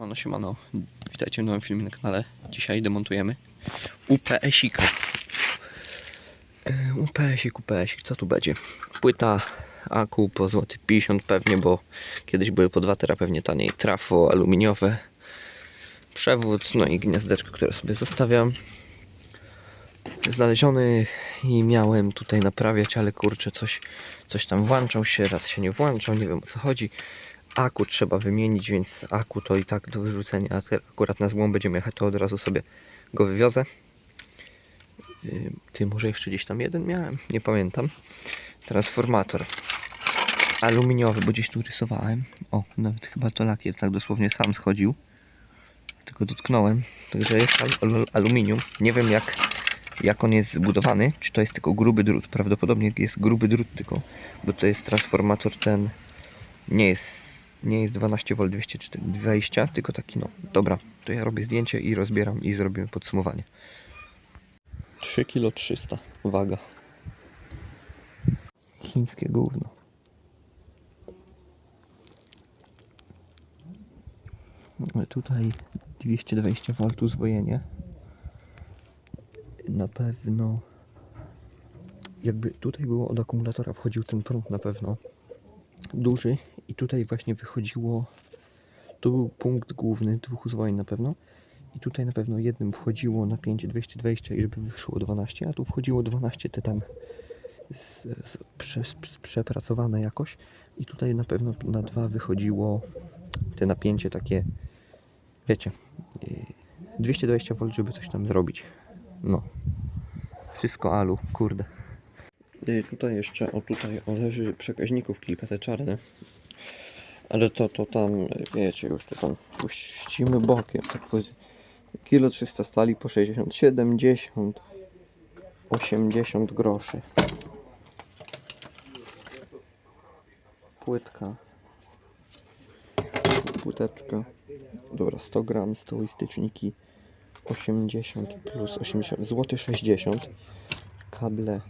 Siemano, siemano. Witajcie w nowym filmie na kanale. Dzisiaj demontujemy UPS-ika. E, UPS-ik, UPS-ik, co tu będzie? Płyta aku po złoty 50 pewnie, bo kiedyś były po 2 tera pewnie taniej. Trafo aluminiowe. Przewód, no i gniazdeczko, które sobie zostawiam. Znaleziony i miałem tutaj naprawiać, ale kurczę, coś, coś tam włączał się, raz się nie włączał, nie wiem o co chodzi aku trzeba wymienić, więc aku to i tak do wyrzucenia. Akurat na złom będziemy jechać, to od razu sobie go wywiozę. Ty, może jeszcze gdzieś tam jeden miałem? Nie pamiętam. Transformator aluminiowy, bo gdzieś tu rysowałem. O, nawet chyba to lakier tak dosłownie sam schodził. Tylko dotknąłem. Także jest al al aluminium. Nie wiem jak, jak on jest zbudowany. Czy to jest tylko gruby drut? Prawdopodobnie jest gruby drut tylko, bo to jest transformator ten nie jest, nie jest 12V 220, tylko taki no. Dobra, to ja robię zdjęcie i rozbieram i zrobimy podsumowanie. 3 kg 300 waga. Chińskie gówno. Ale Tutaj 220V zwojenie. Na pewno jakby tutaj było od akumulatora wchodził ten prąd na pewno duży. I tutaj właśnie wychodziło tu był punkt główny dwóch uzwoleń na pewno. I tutaj na pewno jednym wchodziło napięcie 220 i żeby wyszło 12 a tu wchodziło 12 te tam z, z, prze, z, przepracowane jakoś. I tutaj na pewno na dwa wychodziło te napięcie takie wiecie yy, 220V żeby coś tam zrobić. No. Wszystko alu kurde tutaj jeszcze, o tutaj o, leży przekaźników kilka te czarne. Ale to, to tam, wiecie, już to tam puścimy bokiem, tak powiedzmy. Kilo 300 stali po 60, 70, 80 groszy. Płytka. Płyteczka. Dobra, 100 gram, stołystyczniki 80 plus 80, złoty 60. Kable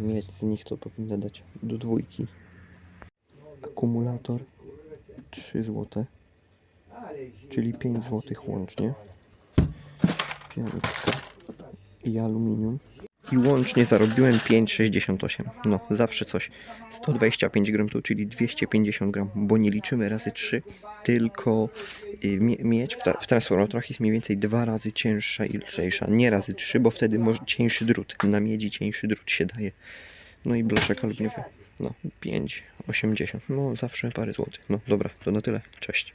mieć z nich to powinno dać do dwójki. Akumulator 3 zł, czyli 5 zł łącznie. Piątka i aluminium. I łącznie zarobiłem 5,68. No, zawsze coś. 125 gram to, czyli 250 gram, bo nie liczymy razy 3, tylko y, mie- miedź w, w transformatorach jest mniej więcej dwa razy cięższa i lżejsza. Nie razy 3, bo wtedy może cieńszy drut. Na miedzi cieńszy drut się daje. No i bloczek aluminiowy. No, 5,80. No, zawsze parę złotych. No, dobra, to na tyle. Cześć.